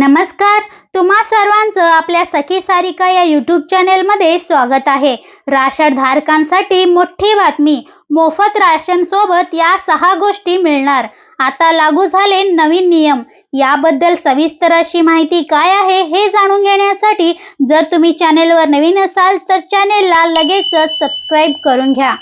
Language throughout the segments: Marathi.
नमस्कार तुम्हा सर्वांचं आपल्या सखी सारिका या यूट्यूब चॅनेलमध्ये स्वागत आहे. राशन धारकांसाठी मोठी बातमी मोफत राशन सोबत या सहा गोष्टी मिळणार. आता लागू झाले नवीन नियम. याबद्दल सविस्तर अशी माहिती काय आहे हे जाणून घेण्यासाठी जर तुम्ही चॅनेलवर नवीन असाल तर चॅनेलला लगेचच सबस्क्राईब करून घ्या.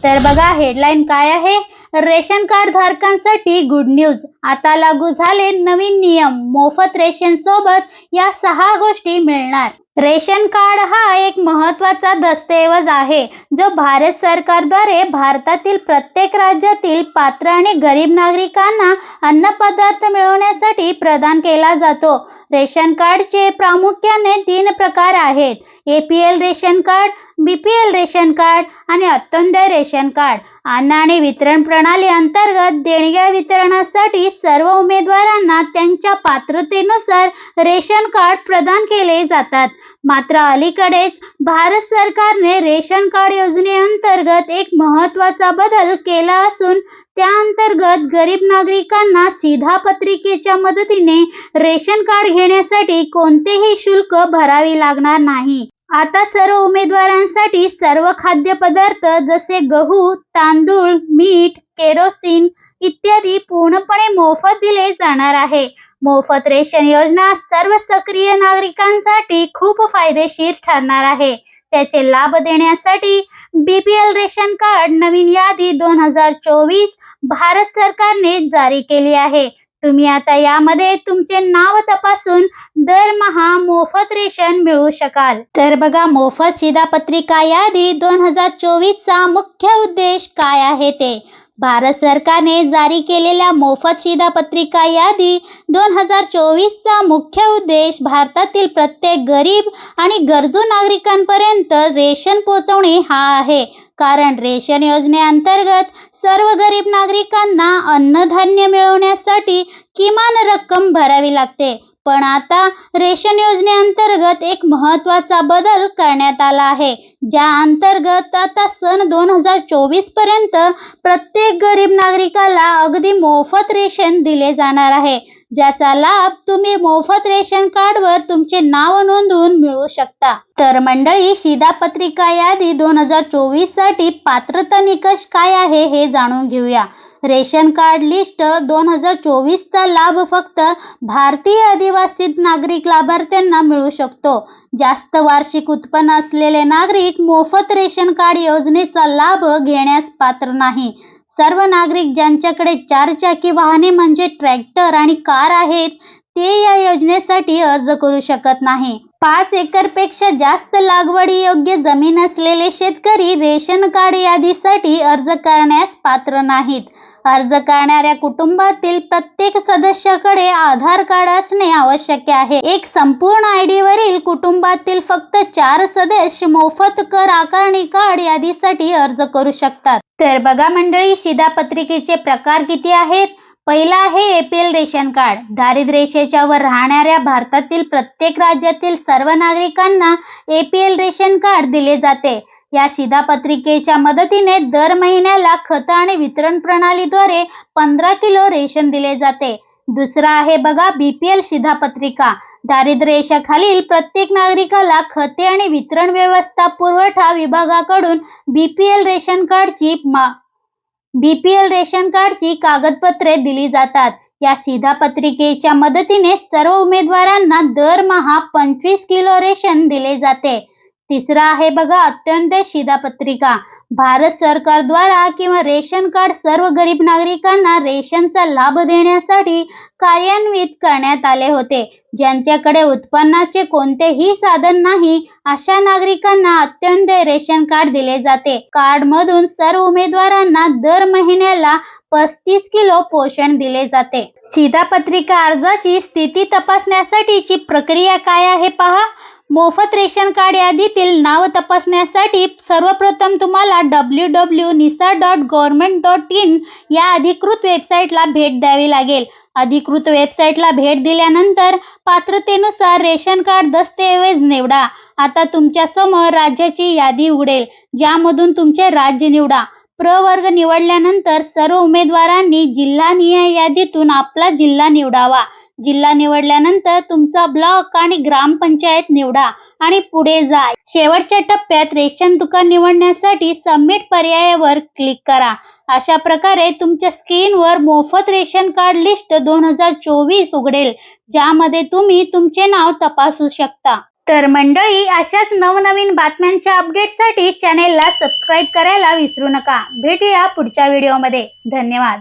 तर बघा हेडलाईन काय आहे? रेशन कार्ड धारकांसाठी गुड न्यूज आता लागू झाले नवीन नियम. मोफत रेशन सोबत या सहा गोष्टी मिळणार. रेशन कार्ड हा एक महत्त्वाचा दस्तऐवज आहे जो भारत सरकारद्वारे भारतातील प्रत्येक राज्यातील पात्र आणि गरीब नागरिकांना अन्नपदार्थ मिळवण्यासाठी प्रदान केला जातो. रेशन कार्डचे प्रामुख्याने तीन प्रकार आहेत. A P L ration card B P L ration card आणि अंत्योदय रेशन कार्ड. अन्न आणि वितरण प्रणाली अंतर्गत देणग्या वितरणासाठी सर्व उमेदवारांना त्यांच्या पात्रतेनुसार रेशन कार्ड प्रदान केले जातात. मात्र अलीकडेच भारत सरकारने रेशन कार्ड योजनेअंतर्गत एक महत्त्वाचा बदल केला असून त्या अंतर्गत गरीब नागरिकांना शिधापत्रिकेच्या मदतीने रेशन कार्ड घेण्यासाठी कोणतेही शुल्क भरावे लागणार नाही. आता सर्व उमेदवारांसाठी सर्व खाद्यपदार्थ जसे गहू तांदूळ मीठ केरोसिन इत्यादी पूर्णपणे मोफत दिले जाणार आहे. मोफत रेशन योजना सर्व सक्रिय नागरिकांसाठी खूप फायदेशीर ठरणार आहे. त्याचे लाभ देण्यासाठी बीपीएल रेशन कार्ड नवीन यादी दोन हजार चोवीस भारत सरकारने जारी केली आहे. तुम्ही आता यामध्ये तुमचे नाव तपासून दरमहा मोफत रेशन मिळू शकाल. तर बघा मोफत शिधापत्रिका यादी दोन हजार चोवीसचा मुख्य उद्देश काय आहे ते? भारत सरकारने जारी केलेल्या मोफत शिधापत्रिका यादी दोन हजार चोवीसचा मुख्य उद्देश भारतातील प्रत्येक गरीब आणि गरजू नागरिकांपर्यंत रेशन पोहोचवणे हा आहे. कारण रेशन योजनेअंतर्गत सर्व गरीब नागरिकांना अन्नधान्य मिळवण्यासाठी किमान रक्कम भरावी लागते. पण आता रेशन योजनेअंतर्गत एक महत्त्वाचा बदल करण्यात आला आहे ज्या अंतर्गत आता सन दोन हजार चोवीसपर्यंत प्रत्येक गरीब नागरिकाला अगदी मोफत रेशन दिले जाणार आहे ज्याचा लाभ तुम्ही मोफत रेशन कार्डवर तुमचे नाव नोंदवून मिळवू शकता. तर मंडळी शिधापत्रिका यादी दोन हजार चोवीससाठी पात्रता निकष काय आहे हे जाणून घेऊया. रेशन कार्ड लिस्ट दोन हजार चोवीसचा लाभ फक्त भारतीय आदिवासी नागरिक लाभार्थ्यांना मिळू शकतो. जास्त वार्षिक उत्पन्न असलेले नागरिक मोफत रेशन कार्ड योजनेचा लाभ घेण्यास पात्र नाही. सर्व नागरिक ज्यांच्याकडे चारचाकी वाहने म्हणजे ट्रॅक्टर आणि कार आहेत ते या योजनेसाठी अर्ज करू शकत नाही. पाच एकरपेक्षा जास्त लागवडी योग्य जमीन असलेले शेतकरी रेशन कार्ड यादीसाठी अर्ज करण्यास पात्र नाहीत. अर्ज करणाऱ्या कुटुंबातील प्रत्येक सदस्याकडे आधार कार्ड असणे आवश्यक आहे. एक संपूर्ण आयडी वरील कुटुंबातील फक्त चार सदस्य मोफत कर आकारणी कार्ड यादीसाठी अर्ज करू शकतात. तर बघा मंडळी शिधापत्रिकेचे प्रकार किती आहेत? पहिला आहे एपीएल रेशन कार्ड. दारिद्र्य रेषेच्या वर राहणाऱ्या भारतातील प्रत्येक राज्यातील सर्व नागरिकांना एपीएल रेशन कार्ड दिले जाते. या शिधापत्रिकेच्या मदतीने दर महिन्याला खत आणि वितरण प्रणालीद्वारे पंधरा किलो रेशन दिले जाते. दुसरा आहे बघा बीपीएल शिधापत्रिका दारिद्र्य रेषाखालील प्रत्येक नागरिकाला खते आणि वितरण व्यवस्था पुरवठा विभागाकडून बीपीएल रेशन कार्डची मा बीपीएल रेशन कार्डची कागदपत्रे दिली जातात. या शिधापत्रिकेच्या मदतीने सर्व उमेदवारांना दरमहा पंचवीस किलो रेशन दिले जाते. तिसरा आहे बघा अत्यंत शिधापत्रिका भारत सरकारद्वारा किंवा रेशन कार्ड सर्व गरीब नागरिकांना रेशनचा लाभ देण्यासाठी कार्यान्वित करण्यात आले होते. ज्यांच्याकडे उत्पन्नाचे कोणतेही साधन नाही अशा नागरिकांना अत्यंत रेशन कार्ड दिले जाते. कार्ड मधून सर्व उमेदवारांना दर महिन्याला पस्तीस किलो पोषण दिले जाते. शिधापत्रिका अर्जाची स्थिती तपासण्यासाठीची प्रक्रिया काय आहे पहा. मोफत रेशन कार्ड यादीतील नाव तपासण्यासाठी सर्वप्रथम तुम्हाला डब्ल्यू डब्ल्यू निसा डॉट गव्हर्नमेंट डॉट इन या अधिकृत वेबसाईटला भेट द्यावी लागेल. अधिकृत वेबसाईटला भेट दिल्यानंतर पात्रतेनुसार रेशन कार्ड दस्तऐवज निवडा. आता तुमच्यासमोर राज्याची यादी उघडेल ज्यामधून तुमचे राज्य निवडा. प्रवर्ग निवडल्यानंतर सर्व उमेदवारांनी जिल्हानिहाय यादीतून आपला जिल्हा निवडावा. जिल्हा निवडल्यानंतर तुमचा ब्लॉक आणि ग्रामपंचायत निवडा आणि पुढे जा. शेवटच्या टप्प्यात रेशन दुकान निवडण्यासाठी सबमिट पर्यायावर क्लिक करा. अशा प्रकारे तुमच्या स्क्रीनवर मोफत रेशन कार्ड लिस्ट दोन हजार चोवीस उघडेल ज्यामध्ये तुम्ही तुमचे नाव तपासू शकता. तर मंडळी अशाच नवनवीन बातम्यांच्या अपडेटसाठी चॅनेलला सबस्क्राईब करायला विसरू नका. भेटूया पुढच्या व्हिडिओमध्ये धन्यवाद.